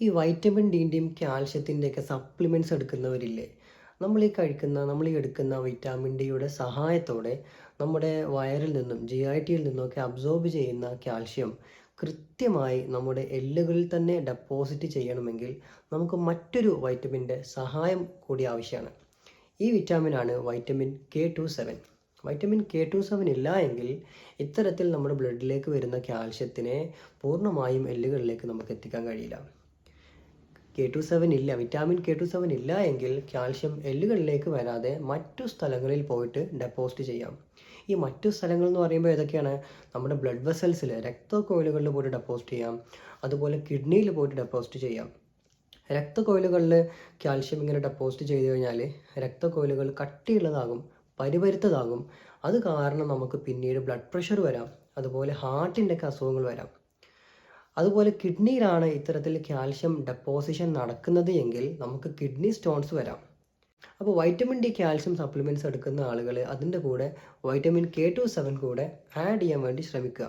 ഈ vitamin ഡിന്റെയും കാൽഷ്യത്തിന്റെയൊക്കെ supplements എടുക്കുന്നവരില്ലേ? നമ്മൾ ഈ കഴിക്കുന്ന നമ്മൾ ഈ എടുക്കുന്ന വിറ്റാമിൻ ഡിയുടെ സഹായത്തോടെ നമ്മുടെ വയറിൽ നിന്നും ജി ഐ ടിയിൽ നിന്നൊക്കെ അബ്സോർബ് ചെയ്യുന്ന കാൽഷ്യം കൃത്യമായി നമ്മുടെ എല്ലുകളിൽ തന്നെ ഡെപ്പോസിറ്റ് ചെയ്യണമെങ്കിൽ നമുക്ക് മറ്റൊരു വൈറ്റമിന്റെ സഹായം കൂടി ആവശ്യമാണ്. ഈ വിറ്റാമിനാണ് vitamin K two seven vitamin K two seven ഇല്ല എങ്കിൽ ഇത്തരത്തിൽ നമ്മുടെ ബ്ലഡിലേക്ക് വരുന്ന കാൽഷ്യത്തിനെ പൂർണമായും എല്ലുകളിലേക്ക് നമുക്ക് എത്തിക്കാൻ കഴിയില്ല. കെ ടു സെവൻ ഇല്ല. വിറ്റാമിൻ കെ ടു സെവൻ ഇല്ല എങ്കിൽ കാൽഷ്യം എല്ലുകളിലേക്ക് വരാതെ മറ്റു സ്ഥലങ്ങളിൽ പോയിട്ട് ഡെപ്പോസിറ്റ് ചെയ്യാം. ഈ മറ്റു സ്ഥലങ്ങൾ എന്ന് പറയുമ്പോൾ ഏതൊക്കെയാണ്? നമ്മുടെ ബ്ലഡ് വെസൽസിൽ രക്തക്കോയിലുകളിൽ പോയിട്ട് ഡെപ്പോസിറ്റ് ചെയ്യാം. അതുപോലെ കിഡ്നിയിൽ പോയിട്ട് ഡെപ്പോസിറ്റ് ചെയ്യാം. രക്തക്കോയിലുകളിൽ കാൽഷ്യം ഇങ്ങനെ ഡെപ്പോസിറ്റ് ചെയ്ത് കഴിഞ്ഞാൽ രക്തക്കോയിലുകൾ കട്ടിയുള്ളതാകും പരിപരുത്തതാകും. അത് കാരണം നമുക്ക് പിന്നീട് ബ്ലഡ് പ്രഷർ വരാം. അതുപോലെ ഹാർട്ടിന്റെ ഒക്കെ അസുഖങ്ങൾ വരാം. അതുപോലെ കിഡ്നിയിലാണ് ഇത്തരത്തിൽ കാൽഷ്യം ഡെപ്പോസിഷൻ നടക്കുന്നത് എങ്കിൽ നമുക്ക് കിഡ്നി സ്റ്റോൺസ് വരാം. അപ്പോൾ വൈറ്റമിൻ ഡി കാൽഷ്യം സപ്ലിമെന്റ്സ് എടുക്കുന്ന ആളുകൾ അതിന്റെ കൂടെ വൈറ്റമിൻ കെ ടു സെവൻ കൂടെ ആഡ് ചെയ്യാൻ വേണ്ടി ശ്രമിക്കുക.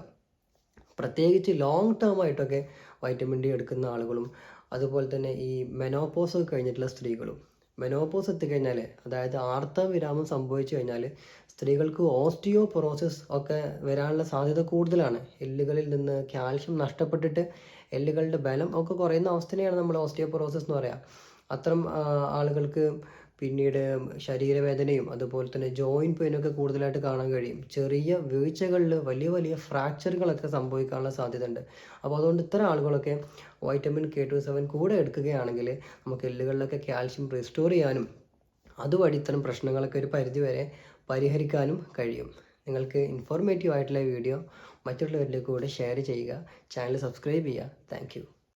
പ്രത്യേകിച്ച് ലോങ് ടേം ആയിട്ടൊക്കെ വൈറ്റമിൻ ഡി എടുക്കുന്ന ആളുകളും അതുപോലെ തന്നെ ഈ മെനോപോസ് കഴിഞ്ഞിട്ടുള്ള സ്ത്രീകളും മെനോപോസ് എത്തിക്കഴിഞ്ഞാൽ അതായത് ആർത്തവ വിരാമം സംഭവിച്ചു കഴിഞ്ഞാൽ സ്ത്രീകൾക്ക് ഓസ്റ്റിയോപൊറോസിസ് ഒക്കെ വരാനുള്ള സാധ്യത കൂടുതലാണ്. എല്ലുകളിൽ നിന്ന് കാൽഷ്യം നഷ്ടപ്പെട്ടിട്ട് എല്ലുകളുടെ ബലം ഒക്കെ കുറയുന്ന അവസ്ഥയാണ് നമ്മൾ ഓസ്റ്റിയോപൊറോസിസ് എന്ന് പറയുക അത്തരം ആളുകൾക്ക് പിന്നീട് ശരീരവേദനയും അതുപോലെ തന്നെ ജോയിന്റ് പെയിനൊക്കെ കൂടുതലായിട്ട് കാണാൻ കഴിയും. ചെറിയ വീഴ്ചകളിൽ വലിയ വലിയ ഫ്രാക്ചറുകളൊക്കെ സംഭവിക്കാനുള്ള സാധ്യത ഉണ്ട് അപ്പോൾ അതുകൊണ്ട് ഇത്തരം ആളുകളൊക്കെ വൈറ്റമിൻ കെ ടു സെവൻ കൂടെ എടുക്കുകയാണെങ്കിൽ നമുക്ക് എല്ലുകളിലൊക്കെ കാൽഷ്യം റിസ്റ്റോർ ചെയ്യാനും അതുവഴി ഇത്തരം പ്രശ്നങ്ങളൊക്കെ ഒരു പരിധിവരെ പരിഹരിക്കാനും കഴിയും. നിങ്ങൾക്ക് ഇൻഫോർമേറ്റീവ് ആയിട്ടുള്ള വീഡിയോ മറ്റുള്ളവരിലേക്ക് കൂടെ ഷെയർ ചെയ്യുക. ചാനൽ സബ്സ്ക്രൈബ് ചെയ്യുക. താങ്ക്